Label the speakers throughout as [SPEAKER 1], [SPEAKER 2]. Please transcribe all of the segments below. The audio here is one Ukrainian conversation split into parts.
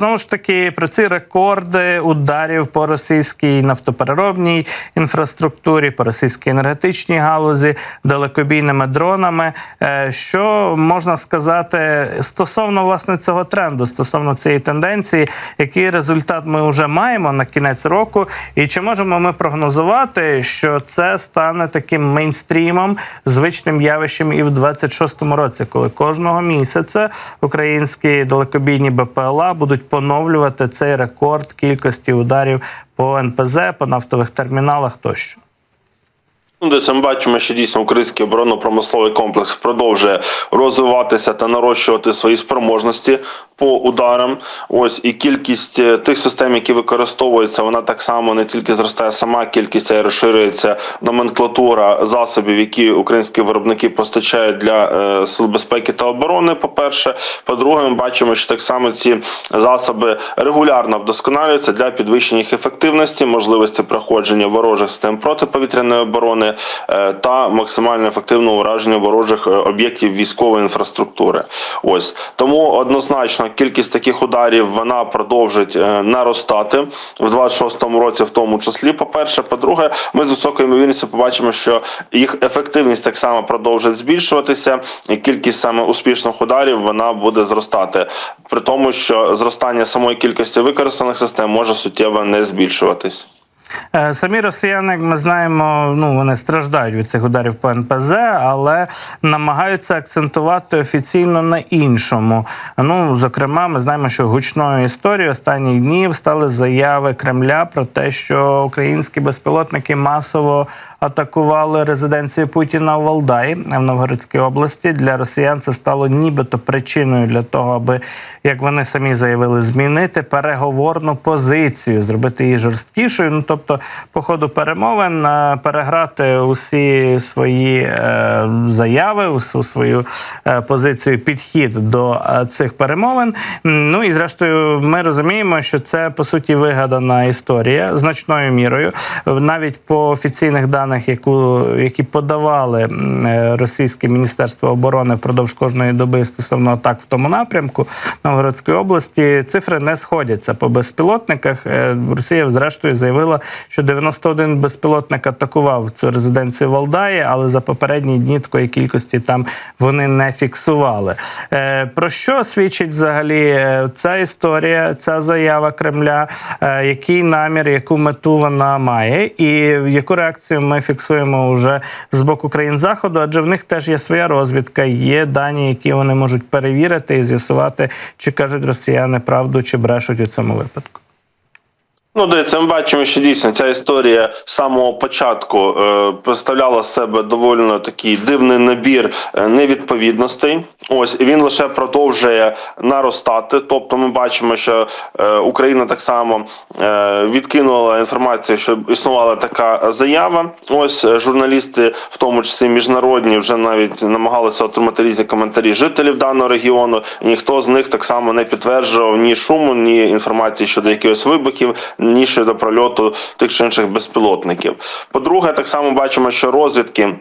[SPEAKER 1] знову ж таки про ці рекорди ударів по російській нафтопереробній інфраструктурі, по російській енергетичній галузі, далекобійними дронами. Е, Що можна сказати стосовно власне цього тренду, стосовно цієї тенденції, який результат ми вже маємо на кінець року, і чи можемо ми прогнозувати, що це стане таким мейнстрімом, звичним явищем і в 26-му році, коли кожного місяця українські далекобійні БПЛА будуть поновлювати цей рекорд кількості ударів по НПЗ, по нафтових терміналах тощо.
[SPEAKER 2] Ну, Десь ми бачимо, що дійсно український оборонно-промисловий комплекс продовжує розвиватися та нарощувати свої спроможності по ударам. Ось і кількість е, тих систем, які використовуються, вона так само не тільки зростає сама кількість, а й розширюється номенклатура засобів, які українські виробники постачають для е, сил безпеки та оборони. По перше, по-друге, ми бачимо, що так само ці засоби регулярно вдосконалюються для підвищення їх ефективності, можливості проходження ворожих систем протиповітряної оборони е, та максимально ефективного ураження ворожих об'єктів військової інфраструктури. Ось тому однозначно кількість таких ударів вона продовжить е, наростати в 26-му році, в тому числі. По перше, по-друге, ми з високою ймовірністю побачимо, що їх ефективність так само продовжить збільшуватися, і кількість саме успішних ударів вона буде зростати, при тому, що зростання самої кількості використаних систем може суттєво не збільшуватись.
[SPEAKER 1] Е, Самі росіяни, як ми знаємо, ну вони страждають від цих ударів по НПЗ, але намагаються акцентувати офіційно на іншому. Ну, зокрема, ми знаємо, що гучною історією останніх днів стали заяви Кремля про те, що українські безпілотники масово атакували резиденцію Путіна у Валдаї в Новгородській області. Для росіян це стало нібито причиною для того, аби як вони самі заявили, змінити переговорну позицію, зробити її жорсткішою. Ну тобто, по ходу перемовин е, переграти усі свої е, заяви, усю свою е, позицію, підхід до цих перемовин. Ну і зрештою, ми розуміємо, що це по суті вигадана історія значною мірою. Навіть по офіційних даних, яку які подавали е, російське міністерство оборони впродовж кожної доби стосовно атак в тому напрямку Новгородської області, цифри не сходяться по безпілотниках. Е, Росія, зрештою, заявила, що 91 безпілотник атакував цю резиденцію Валдаї, але за попередні дні такої кількості там вони не фіксували. Е, Про що свідчить взагалі ця історія, ця заява Кремля? Який намір, яку мету вона має, і яку реакцію ми фіксуємо вже з боку країн заходу? Адже в них теж є своя розвідка, є дані, які вони можуть перевірити і з'ясувати, чи кажуть росіяни правду, чи брешуть у цьому випадку.
[SPEAKER 2] Ну, дивіться, ми бачимо, що дійсно ця історія з самого початку е, представляла себе доволі такий дивний набір е, невідповідностей. Ось і він лише продовжує наростати. Тобто, ми бачимо, що е, Україна так само е, відкинула інформацію, що існувала така заява. Ось е, журналісти, в тому числі міжнародні, вже навіть намагалися отримати різні коментарі жителів даного регіону. Ніхто з них так само не підтверджував ні шуму, ні інформації щодо якихось вибухів ні до прольоту тих чи інших безпілотників. По-друге, так само бачимо, що розвідки.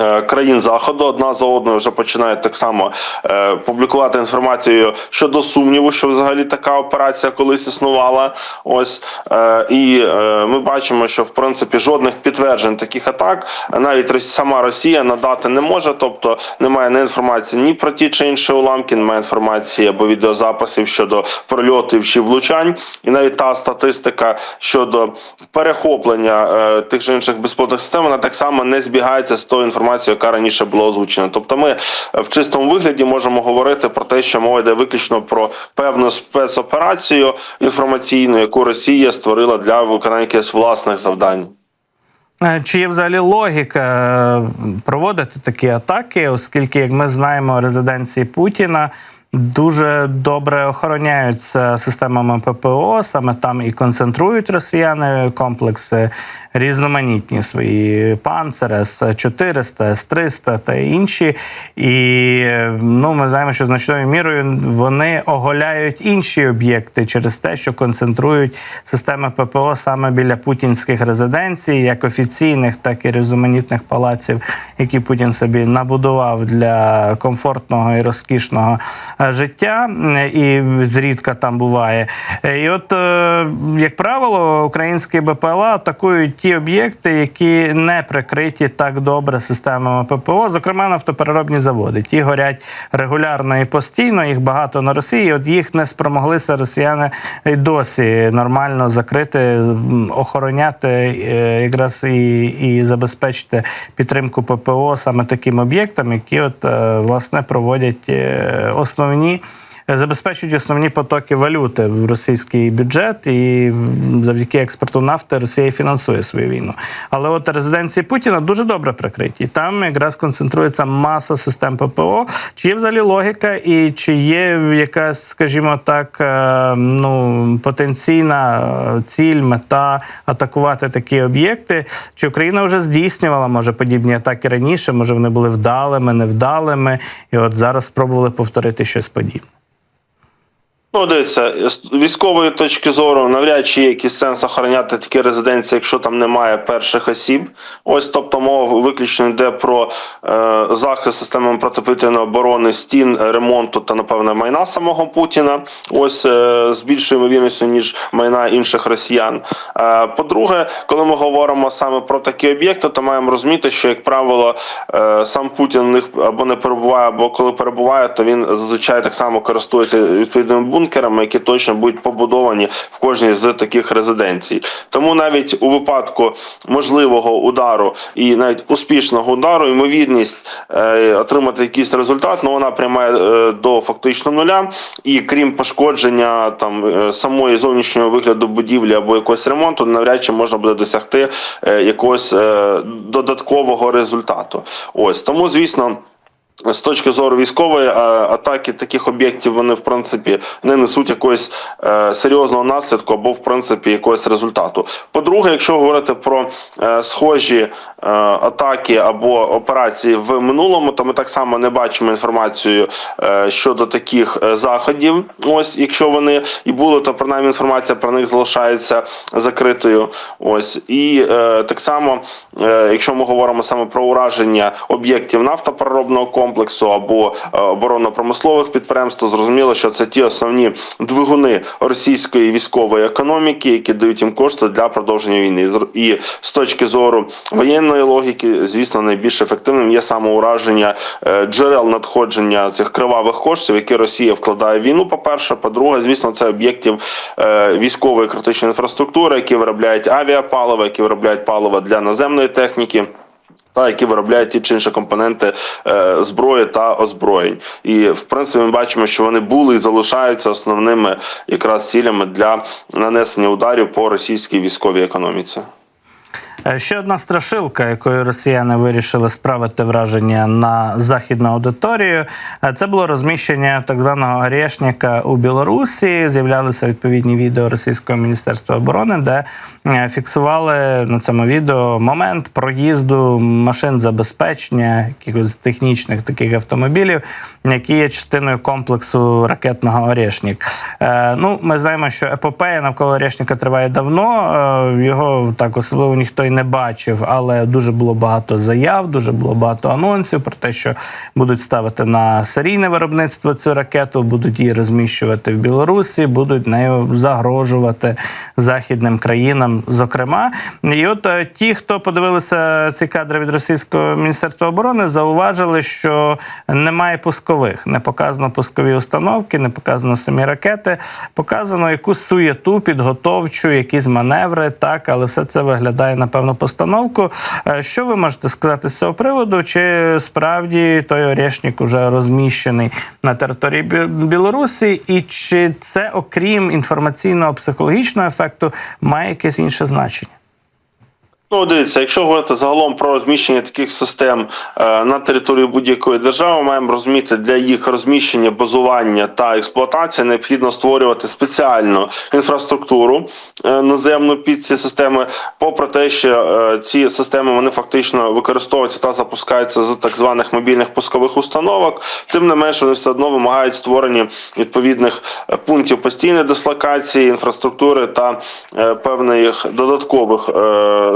[SPEAKER 2] Е, Країн заходу. Одна за одною вже починають так само е, публікувати інформацію щодо сумніву, що взагалі така операція колись існувала. Ось е, і ми бачимо, що в принципі жодних підтверджень таких атак. Навіть сама Росія надати не може, тобто немає ні інформації ні про ті чи інші уламки, немає інформації або відеозаписів щодо прольотів чи влучань, і навіть та статистика щодо перехоплення тих чи інших безпілотних систем, вона так само не збігається з тою інформацією, яка раніше була озвучена. Тобто, ми е, в чистому вигляді можемо говорити про те, що мова йде виключно про певну спецоперацію інформаційну, яку Росія створила для виконання якихось власних завдань.
[SPEAKER 1] Е, Чи є взагалі логіка е, проводити такі атаки, оскільки, як ми знаємо, резиденції Путіна дуже добре охороняються системами ППО, саме там і концентрують росіяни комплекси різноманітні свої панцери С-400, С-300 та інші. І ну, ми знаємо, що значною мірою вони оголяють інші об'єкти через те, що концентрують системи ППО саме біля путінських резиденцій, як офіційних, так і різноманітних палаців, які Путін собі набудував для комфортного і розкішного е, життя, і зрідка там буває. Е, І от, е, як правило, українські БПЛА атакують ті об'єкти, які не прикриті так добре системами ППО, зокрема нафтопереробні заводи. Ті горять регулярно і постійно, їх багато на Росії. От їх не спромоглися росіяни й досі нормально закрити, охороняти е, якраз і, і забезпечити підтримку ППО саме таким об'єктам, які от е, власне проводять е, основні. Забезпечують основні потоки валюти в російський бюджет, і завдяки експорту нафти Росія фінансує свою війну. Але от резиденції Путіна дуже добре прикриті. Там якраз концентрується маса систем ППО. Чи є взагалі логіка, і чи є якась, скажімо так, е, ну потенційна ціль, мета атакувати такі об'єкти? Чи Україна вже здійснювала може подібні атаки раніше? Може вони були вдалими, невдалими, і от зараз спробували повторити щось подібне.
[SPEAKER 2] Ну, дивіться, з військової точки зору навряд чи є якийсь сенс охороняти такі резиденції, якщо там немає перших осіб. Ось, тобто, мова виключно йде про е, захист системами протиповітряної оборони, стін, ремонту та, напевне, майна самого Путіна. Ось е, з більшою ймовірністю, ніж майна інших росіян. Е, по-друге, коли ми говоримо саме про такі об'єкти, то маємо розуміти, що, як правило, е, сам Путін в них або не перебуває, або коли перебуває, то він зазвичай так само користується відповідними бункерами, які точно будуть побудовані в кожній з таких резиденцій. Тому навіть у випадку можливого удару і навіть успішного удару, ймовірність е, отримати якийсь результат, ну вона приймає е, до фактично нуля. І крім пошкодження там е, самої зовнішнього вигляду будівлі або якогось ремонту, навряд чи можна буде досягти якогось додаткового результату. Ось тому, звісно. З точки зору військової атаки таких об'єктів вони в принципі не несуть якогось е, серйозного наслідку або в принципі якогось результату. По-друге, якщо говорити про е, схожі е, атаки або операції в минулому, то ми так само не бачимо інформацію щодо таких заходів. Ось якщо вони і були, то принаймні інформація про них залишається закритою. Ось і так само, якщо ми говоримо саме про ураження об'єктів нафтопереробного комплексу або е, оборонно-промислових підприємств, зрозуміло, що це ті основні двигуни російської військової економіки, які дають їм кошти для продовження війни. І з- точки зору воєнної логіки, звісно, найбільш ефективним є саме ураження е, джерел надходження цих кривавих коштів, які Росія вкладає в війну. По перше, по-друге, звісно, це об'єктів е, військової критичної інфраструктури, які виробляють авіапаливо, які виробляють паливо для наземної техніки. Та які виробляють ті чи інші компоненти е, зброї та озброєнь, і в принципі ми бачимо, що вони були і залишаються основними якраз цілями для нанесення ударів по російській військовій економіці.
[SPEAKER 1] Е, Ще одна страшилка, якою росіяни вирішили справити враження на західну аудиторію, е, це було розміщення так званого Орєшніка у Білорусі. З'являлися відповідні відео Російського міністерства оборони, де е, фіксували на цьому відео момент проїзду машин забезпечення, якихось технічних таких автомобілів, які є частиною комплексу ракетного Орєшнік. Ну, ми знаємо, що епопея навколо Орєшніка триває давно. Його так особливо ніхто й не бачив, але дуже було багато заяв, дуже було багато анонсів про те, що будуть ставити на серійне виробництво цю ракету, будуть її розміщувати в Білорусі, будуть нею загрожувати західним країнам, зокрема. І от е, ті, хто подивилися ці кадри від російського міністерства оборони, зауважили, що немає пускових, не показано пускові установки, не показано самі ракети, показано якусь суєту, підготовчу, якісь маневри, так, але все це виглядає напевно постановку. Е, Що ви можете сказати з цього приводу? Чи справді той Орешник уже розміщений на території Білорусі, і чи це, окрім інформаційного психологічного ефекту, має якесь інше значення?
[SPEAKER 2] Ну, дивіться, якщо говорити загалом про розміщення таких систем е, на території будь-якої держави, маємо розуміти для їх розміщення, базування та експлуатації необхідно створювати спеціальну інфраструктуру е, наземну під ці системи. Попри те, що е, ці системи вони фактично використовуються та запускаються з так званих мобільних пускових установок, тим не менше вони все одно вимагають створення відповідних пунктів постійної дислокації, інфраструктури та певних додаткових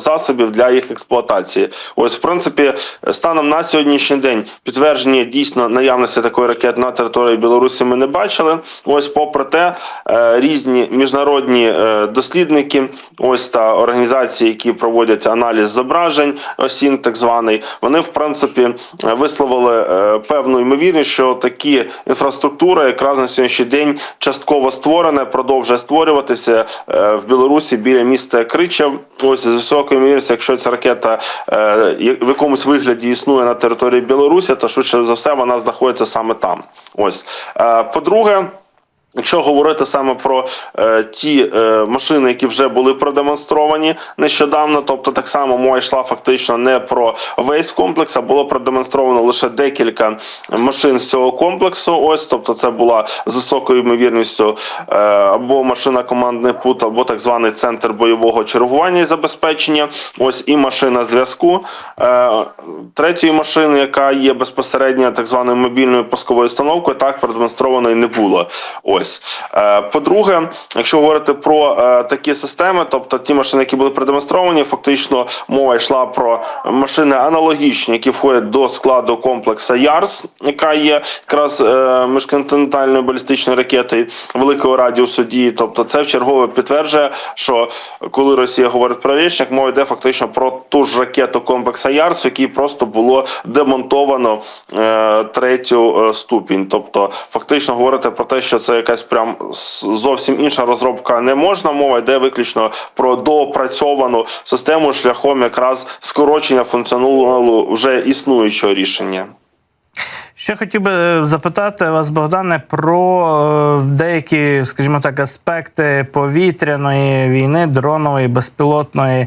[SPEAKER 2] засобів засобів для їх експлуатації. Ось, в принципі, станом на сьогоднішній день підтвердження дійсно наявності такої ракети на території Білорусі ми не бачили. Ось, попри те, е, різні міжнародні е, дослідники, ось та організації, які проводять аналіз зображень, осін, так званий, вони в принципі висловили е, певну ймовірність, що такі інфраструктури якраз на сьогоднішній день частково створена, продовжує створюватися в Білорусі біля міста Кричев. Ось з високою ймовірністю, якщо ця ракета е, в якомусь вигляді існує на території Білорусі, то швидше за все вона знаходиться саме там. Ось Е, по-друге. Якщо говорити саме про е, ті е, машини, які вже були продемонстровані нещодавно, тобто так само мова йшла фактично не про весь комплекс, а було продемонстровано лише декілька машин з цього комплексу. Ось, тобто, це була з високою ймовірністю е, або машина командний пут, або так званий центр бойового чергування і забезпечення. Ось і машина зв'язку. Е, третьої машини, яка є безпосередньо так званою мобільною пусковою установкою, так продемонстрованої не було. Ось Е, по-друге, якщо говорити про е, такі системи, тобто ті машини, які були продемонстровані, фактично мова йшла про машини аналогічні, які входять до складу комплексу ЯРС, яка є якраз е, міжконтинентальною балістичною ракетою великого радіусу дії. Тобто, це вчергове підтверджує, що коли Росія говорить про річник, мова йде фактично про ту ж ракету комплексу ЯРС, в якій просто було демонтовано третю ступінь. Тобто, фактично говорити про те, що це якась прям зовсім інша розробка не можна. Мова йде виключно про доопрацьовану систему шляхом якраз скорочення функціоналу вже існуючого рішення.
[SPEAKER 1] Ще хотів би запитати вас, Богдане, про е, деякі, скажімо так, аспекти повітряної війни, дронової, безпілотної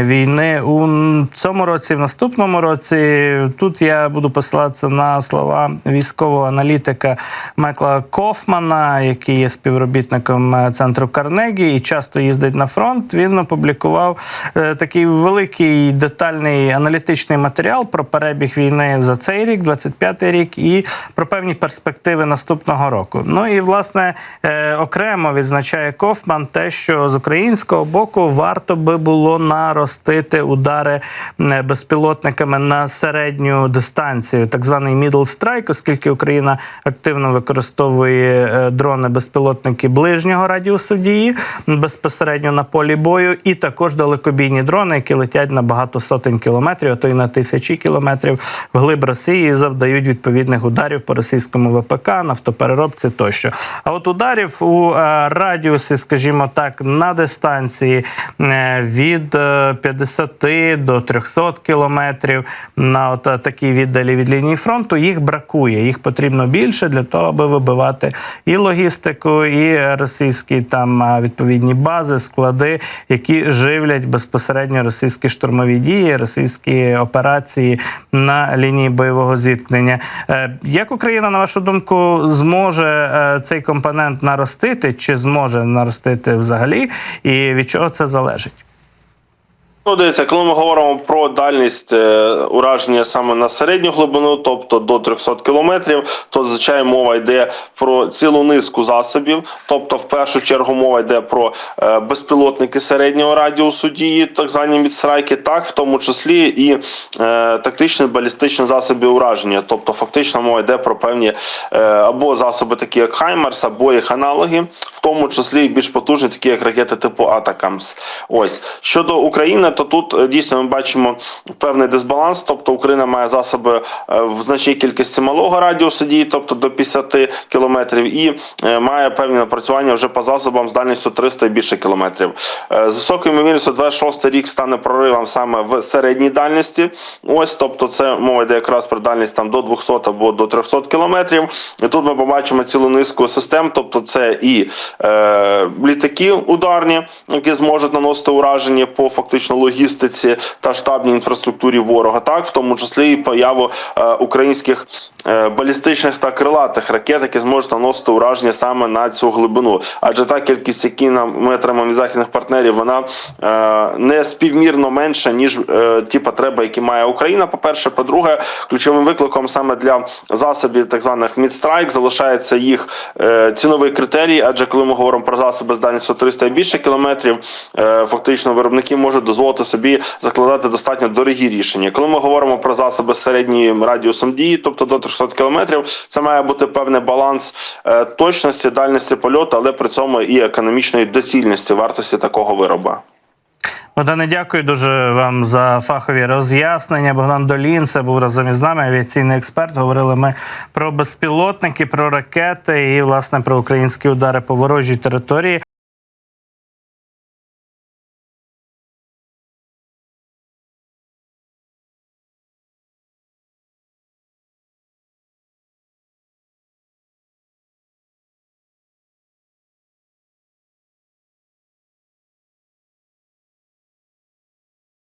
[SPEAKER 1] війни у цьому році, в наступному році. Тут я буду посилатися на слова військового аналітика Майкла Кофмана, який є співробітником е, центру Карнегі і часто їздить на фронт. Він опублікував е, такий великий детальний аналітичний матеріал про перебіг війни за цей рік, 25-й рік, і про певні перспективи наступного року. Ну і власне е, окремо відзначає Кофман те, що з українського боку варто би було наростити удари е, безпілотниками на середню дистанцію, так званий middle strike, оскільки Україна активно використовує е, дрони безпілотники ближнього радіусу дії безпосередньо на полі бою, і також далекобійні дрони, які летять на багато сотень кілометрів, а то й на тисячі кілометрів вглиб Росії завдають відповідних ударів по російському ВПК, нафтопереробці тощо. А от ударів у е, радіусі, скажімо так, на дистанції е, від е, 50 до 300 кілометрів на от е, такій віддалі від лінії фронту, їх бракує. Їх потрібно більше для того, аби вибивати і логістику, і російські там е, відповідні бази, склади, які живлять безпосередньо російські штурмові дії, російські операції на лінії бойового зіткнення. Е, Як Україна, на вашу думку, зможе е, цей компонент наростити, чи зможе наростити взагалі, і від чого це залежить?
[SPEAKER 2] Ну, дивіться, коли ми говоримо про дальність е, ураження саме на середню глибину, тобто до 300 кілометрів, то зазвичай мова йде про цілу низку засобів. Тобто, в першу чергу мова йде про е, безпілотники середнього радіусу дії, так звані мідстрайки, так в тому числі і е, тактичні балістичні засоби ураження. Тобто, фактично мова йде про певні або засоби, такі як Хаймерс, або їх аналоги, в тому числі і більш потужні, такі як ракети типу Атакамс. Ось щодо України, то тут е, дійсно ми бачимо певний дисбаланс. Тобто Україна має засоби е, в значній кількості малого радіусу дії, тобто до 50 кілометрів, і е, має певні напрацювання вже по засобам з дальністю 300 і більше кілометрів. З високою ймовірністю 26 рік стане проривом саме в середній дальності. Ось, тобто, це мова йде якраз про дальність там до 200 або до 300 кілометрів. І тут ми побачимо цілу низку систем, тобто це і е, літаки ударні, які зможуть наносити ураження по фактично логістиці та штабній інфраструктурі ворога, так в тому числі і появу е, українських е, балістичних та крилатих ракет, які зможуть наносити ураження саме на цю глибину. Адже та кількість, які нам ми отримаємо від західних партнерів, вона е, не співмірно менша ніж ті потреби, які має Україна. По перше, по-друге, ключовим викликом саме для засобів так званих мідстрайк залишається їх ціновий критерій. Адже коли ми говоримо про засоби з дальністю 300 і більше кілометрів, фактично виробники можуть дозволити дозволити собі закладати достатньо дорогі рішення. Коли ми говоримо про засоби з середнім радіусом дії, тобто до 300 кілометрів, це має бути певний баланс е, точності, дальності польоту, але при цьому і економічної доцільності вартості такого вироба.
[SPEAKER 1] Богдане, дякую дуже вам за фахові роз'яснення. Богдан Долін це був разом із нами, авіаційний експерт. Говорили ми про безпілотники, про ракети і власне про українські удари по ворожій території.